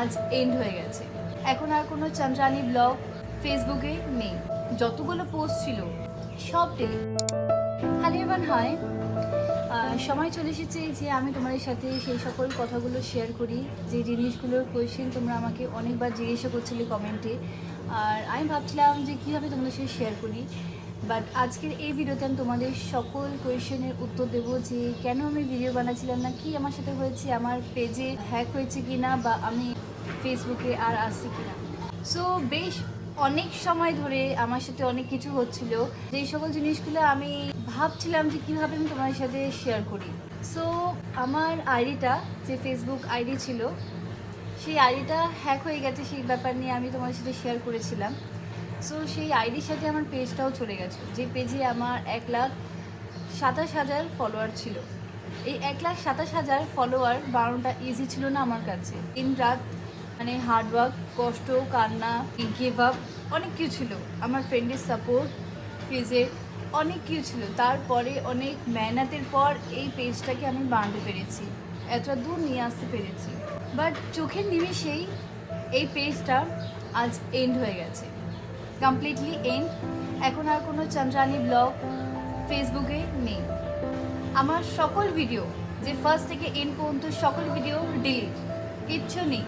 আজ এন্ড হয়ে গেছে। এখন আর কোনো চন্দ্রানী ব্লগ ফেসবুকে নেই। যতগুলো পোস্ট ছিল, সব ডেলিট হ্যালো এবার হয় সময় চলে এসেছে যে আমি তোমাদের সাথে সেই সকল কথাগুলো শেয়ার করি। যে জিনিসগুলোর কোয়েশ্চেন তোমরা আমাকে অনেকবার জিজ্ঞাসা করছিলে কমেন্টে আর আমি ভাবছিলাম যে কীভাবে তোমাদের সাথে শেয়ার করি। বাট আজকের এই ভিডিওতে আমি তোমাদের সকল কোয়েশ্চেনের উত্তর দেবো যে কেন আমি ভিডিও বানাচ্ছিলাম না? কি আমার সাথে হয়েছে? আমার পেজে হ্যাক হয়েছে কি না বা আমি ফেসবুকে আর আসছি কি না সো বেশ অনেক সময় ধরে আমার সাথে অনেক কিছু হচ্ছিল। যেই সকল জিনিসগুলো আমি ভাবছিলাম যে কীভাবে আমি তোমার সাথে শেয়ার করি। সো আমার আইডিটা যে ফেসবুক আইডি ছিল, সেই আইডিটা হ্যাক হয়ে গেছে, সেই ব্যাপার নিয়ে আমি তোমার সাথে শেয়ার করেছিলাম। সো সেই আইডির সাথে আমার পেজটাও চলে গেছে। যে পেজে আমার এক লাখ সাতাশ হাজার ফলোয়ার ছিল। এই এক লাখ সাতাশ হাজার ফলোয়ার বারোটা ইজি ছিল না আমার কাছে। দিন রাত মানে হার্ডওয়ার্ক কষ্ট, কান্না গিভ আপ অনেক কিছু ছিল। আমার ফ্রেন্ডের সাপোর্ট পেজে অনেক কিছু ছিল। তারপরে অনেক মেহনতের পর এই পেজটাকে আমি বানাতে পেরেছি। এতটা দূর নিয়ে আসতে পেরেছি। বাট চোখের নিমেষেই এই পেজটা আজ এন্ড হয়ে গেছে। কমপ্লিটলি এন্ড এখন আর কোনো চন্দ্রানী ব্লগ ফেসবুকে নেই। আমার সকল ভিডিও যে ফার্স্ট থেকে এন্ড পর্যন্ত সকল ভিডিও ডিলিট কিচ্ছু নেই।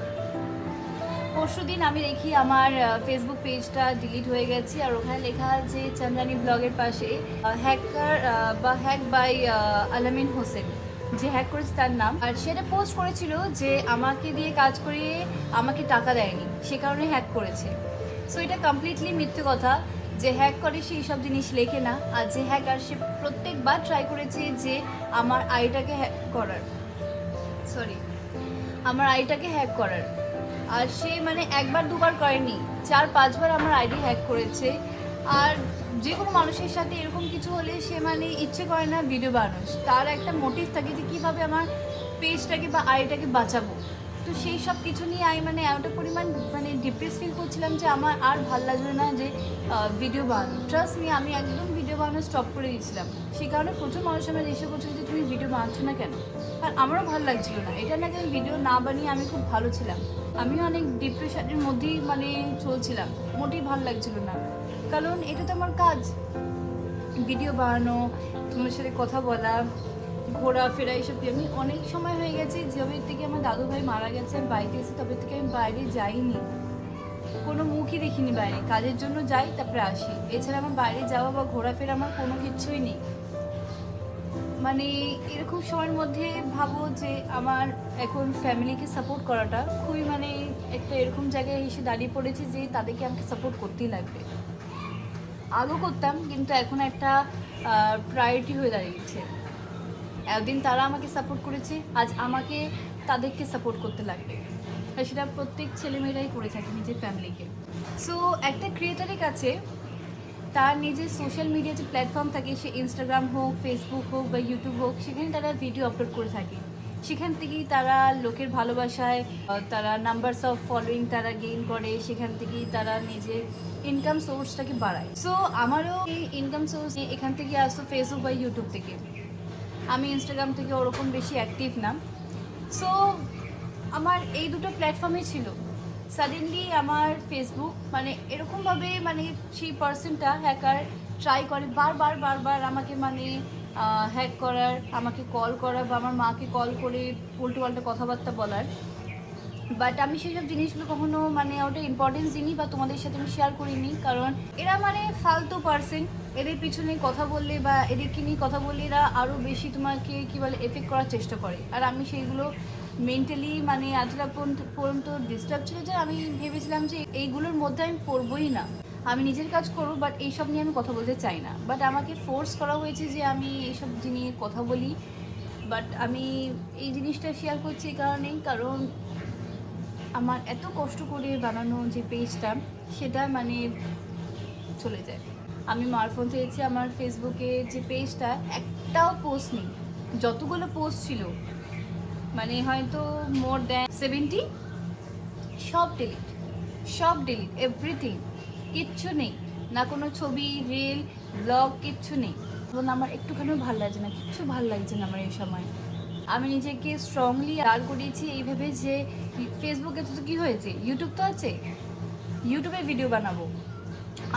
পরশু দিন আমি দেখি আমার ফেসবুক পেজটা ডিলিট হয়ে গেছে, আর ওখানে লেখা আছে চন্দ্রানী ব্লগের পাশে হ্যাকার বা হ্যাক বাই আলামিন হোসেন যে হ্যাক করেছে তার নাম। আর সেটা পোস্ট করেছিল যে আমাকে দিয়ে কাজ করিয়ে আমাকে টাকা দেয়নি, সে কারণে হ্যাক করেছে। সো এটা কমপ্লিটলি মিথ্যে কথা যে হ্যাক করে সে এইসব জিনিস লেখে না আর যে হ্যাকার সে প্রত্যেকবার ট্রাই করেছে যে আমার আইটাকে হ্যাক করার। সরি আমার আইটাকে হ্যাক করার। আর সে মানে একবার দুবার করেনি, চার পাঁচবার আমার আইডি হ্যাক করেছে। আর যে কোনো মানুষের সাথে এরকম কিছু হলে সে মানে ইচ্ছে করে না ভিডিও বানানো তার একটা মোটিভ থাকে যে কীভাবে আমার পেজটাকে বা আইটাকে বাঁচাবো। তো সেই সব কিছু নিয়ে আমি মানে এতটা পরিমাণ মানে ডিপ্রেস ফিল করছিলাম যে আমার আর ভালো লাগল না যে ভিডিও বানানো ট্রাস্ট নিয়ে আমি একদম ভিডিও বানানো স্টপ করে দিয়েছিলাম। সেই কারণে প্রচুর মানুষ আমার এসে করছিল যে, তুমি ভিডিও বানাচ্ছো না কেন? আর আমারও ভালো লাগছিল না। এটা না যে আমি ভিডিও না বানিয়ে আমি খুব ভালো ছিলাম। আমিও অনেক ডিপ্রেশনের মধ্যেই মানে চলছিলাম। মোটেই ভালো লাগছিল না। কারণ এটা তো আমার কাজ। ভিডিও বানানো, তোমার সাথে কথা বলা ঘোরাফেরা এইসব দিয়ে। আমি অনেক সময় হয়ে গেছে যবে থেকে আমার দাদু ভাই মারা গেছে, আমি বাড়িতে এসে তবে থেকে আমি বাইরে যাইনি। কোনো মুখই দেখিনি বাইরে। কাজের জন্য যাই, তারপরে আসি। এছাড়া আমার বাইরে যাওয়া বা ঘোরাফেরা আমার কোনো কিছুই নেই। মানে এরকম সময়ের মধ্যে ভাবো যে আমার এখন ফ্যামিলিকে সাপোর্ট করাটা খুবই মানে একটা এরকম জায়গায় এসে দাঁড়িয়ে পড়েছে যে তাদেরকে আমাকে সাপোর্ট করতেই লাগবে। আগেও করতাম, কিন্তু এখন একটা প্রায়োরিটি হয়ে দাঁড়িয়েছে। একদিন তারা আমাকে সাপোর্ট করেছে, আজ আমাকে তাদেরকে সাপোর্ট করতে লাগবে। সেটা প্রত্যেক ছেলেমেয়েরাই করে থাকে নিজের ফ্যামিলিকে সো একটা ক্রিয়েটারের কাছে তার নিজের সোশ্যাল মিডিয়া যে প্ল্যাটফর্ম থাকে, সে ইনস্টাগ্রাম হোক ফেসবুক হোক বা ইউটিউব হোক, সেখানে তারা ভিডিও আপলোড করে থাকে। সেখান থেকেই তারা লোকের ভালোবাসায় তারা নাম্বারস অফ ফলোয়িং তারা গেইন করে, সেখান থেকেই তারা নিজের ইনকাম সোর্সটাকে বাড়ায়। সো আমারও এই ইনকাম সোর্স এখান থেকে আসতো ফেসবুক বা ইউটিউব থেকে। আমি ইনস্টাগ্রাম থেকে ওরকম বেশি অ্যাক্টিভ না। সো আমার এই দুটো প্ল্যাটফর্মে ছিল। সাডেনলি আমার ফেসবুক মানে এরকমভাবে মানে সেই পার্সনটা হ্যাকার ট্রাই করে বারবার বারবার আমাকে মানে হ্যাক করার, আমাকে কল করা বা আমার মাকে কল করে উল্টো পাল্টা কথাবার্তা বলার। বাট আমি সেসব জিনিসগুলো কখনো মানে ওটা ইম্পর্টেন্স দিইনি বা তোমাদের সাথে আমি শেয়ার করিনি। কারণ এরা মানে ফালতু পার্সন এদের পিছনে কথা বললে বা এদেরকে নিয়ে কথা বললে এরা আরও বেশি তোমাকে কী বলে এফেক্ট করার চেষ্টা করে। আর আমি সেইগুলো মেন্টালি মানে এতটা পর্যন্ত ডিস্টার্ব ছিল যে আমি ভেবেছিলাম যে এইগুলোর মধ্যে আমি পড়বই না। আমি নিজের কাজ করব বাট এইসব নিয়ে আমি কথা বলতে চাই না। বাট আমাকে ফোর্স করা হয়েছে যে আমি এইসব নিয়ে কথা বলি। বাট আমি এই জিনিসটা শেয়ার করছি এই কারণেই। কারণ আমার এত কষ্ট করে বানানো যে পেজটা, সেটা মানে চলে যায়। আমি মারফোন চেয়েছি আমার ফেসবুকে যে পেজটা, একটাও পোস্ট নেই। যতগুলো পোস্ট ছিল মানে হয়তো মোর দ্যান সেভেন্টি সব ডিলিট সব ডিলিট এভরিথিং কিচ্ছু নেই। না কোনো ছবি রিল ব্লগ কিচ্ছু নেই। এবং আমার একটুখানিও ভালো লাগছে না, কিচ্ছু ভালো লাগছে না আমার এই সময়। আমি নিজেকে স্ট্রংলি দাঁড় করিয়েছি এইভাবে যে ফেসবুকে তো কী হয়েছে? ইউটিউব তো আছে। ইউটিউবে ভিডিও বানাবো।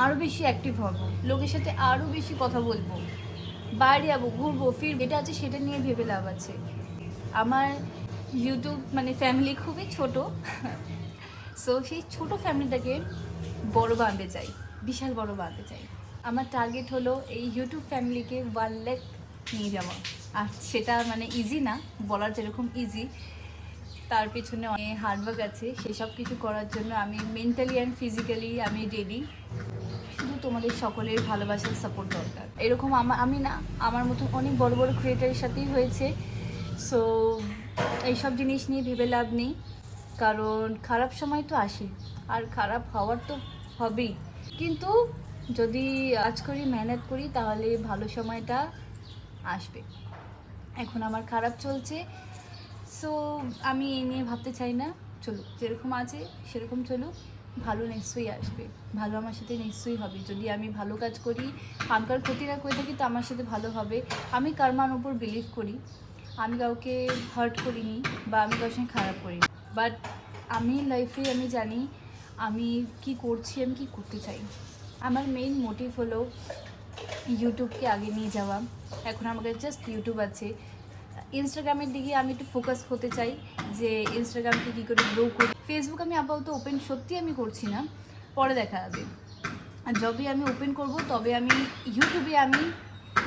আরও বেশি অ্যাক্টিভ হব। লোকের সাথে আরও বেশি কথা বলব। বাইরে যাব, ঘুরবো ফির যেটা আছে, সেটা নিয়ে ভেবে লাভ আছে। আমার ইউটিউব মানে ফ্যামিলি খুবই ছোট। সো সেই ছোট ফ্যামিলিটাকে বড় বাঁধতে চাই। বিশাল বড় বাঁধতে চাই। আমার টার্গেট হলো এই ইউটিউব ফ্যামিলিকে ওয়ান ল্যাক নিয়ে যাওয়া আর সেটা মানে ইজি না, বলার যেরকম ইজি তার পিছনে অনেক হার্ডওয়ার্ক আছে। সেসব কিছু করার জন্য আমি মেন্টালি অ্যান্ড ফিজিক্যালি আমি রেডি শুধু তোমাদের সকলের ভালোবাসার সাপোর্ট দরকার। এরকম আমা- না, আমার মতন অনেক বড় বড় ক্রিয়েটারের সাথেই হয়েছে। সো এইসব জিনিস নিয়ে ভেবে লাভ নেই। কারণ খারাপ সময় তো আসে, আর খারাপ হওয়ার তো হবেই। কিন্তু যদি আজ করি, মেহনত করি, তাহলে ভালো সময়টা আসবে। এখন আমার খারাপ চলছে। সো আমি এই নিয়ে ভাবতে চাই না। চলুক, যেরকম আছে সেরকম চলুক। ভালো নিশ্চয়ই আসবে। ভালো আমার সাথে নিশ্চয়ই হবে। যদি আমি ভালো কাজ করি আমকার ক্ষতি না করে থাকি, তো আমার সাথে ভালো হবে। আমি কারমার উপর বিলিভ করি। আমি কাউকে হার্ট করিনি বা আমি কারোর সঙ্গে খারাপ করিনি। বাট আমি লাইফে আমি জানি আমি কি করছি, আমি কি করতে চাই। আমার মেইন মোটিভ হলো ইউটিউবকে আগে নিয়ে যাওয়া। এখন আমার কাছে জাস্ট ইউটিউব আছে। ইনস্টাগ্রামের দিকে আমি একটু ফোকাস হতে চাই যে ইনস্টাগ্রামকে কী করে গ্রো করি। ফেসবুক আমি আপাতত ওপেন সত্যি আমি করছি না। পরে দেখা যাবে আর যবে আমি ওপেন করব, তবে আমি ইউটিউবে আমি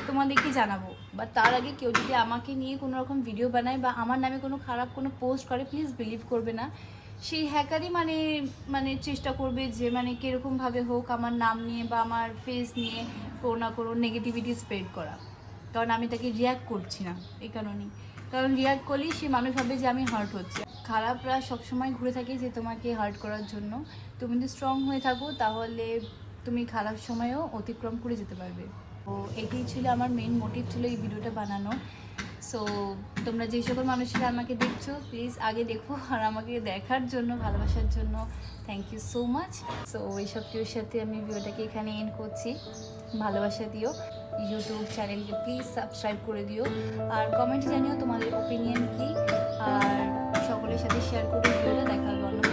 তোমাদেরকে জানাব। বা তার আগে কেউ যদি আমাকে নিয়ে কোনো রকম ভিডিও বানায় বা আমার নামে কোনো খারাপ কোনো পোস্ট করে প্লিজ বিলিভ করবে না। সেই হ্যাকারই মানে মানে চেষ্টা করবে যে মানে কীরকমভাবে হোক আমার নাম নিয়ে বা আমার ফেস নিয়ে কোনো না কোনো নেগেটিভিটি স্প্রেড করা। কারণ আমি তাকে রিয়াক্ট করছি না এই কারণেই। কারণ রিয়াক্ট করলেই সে মানুষ ভাবে যে আমি হার্ট হচ্ছে। খারাপরা সবসময় ঘুরে থাকে যে তোমাকে হার্ট করার জন্য। তুমি যদি স্ট্রং হয়ে থাকো তাহলে তুমি খারাপ সময়েও অতিক্রম করে যেতে পারবে। তো এটাই ছিল আমার মেন মোটিভ ছিল এই ভিডিওটা বানানো। সো তোমরা যে সকল মানুষেরা আমাকে দেখছ প্লিজ আগে দেখো আর আমাকে দেখার জন্য, ভালোবাসার জন্য। Thank you so much so এইসব কিছুর সাথে আমি ভিডিওটাকে এখানে এন্ড করছি। ভালোবাসা দিও। ইউটিউব চ্যানেলকে প্লিজ সাবস্ক্রাইব করে দিও। আর কমেন্টে জানিও তোমাদের ওপিনিয়ন কি। আর সকলের সাথে শেয়ার করে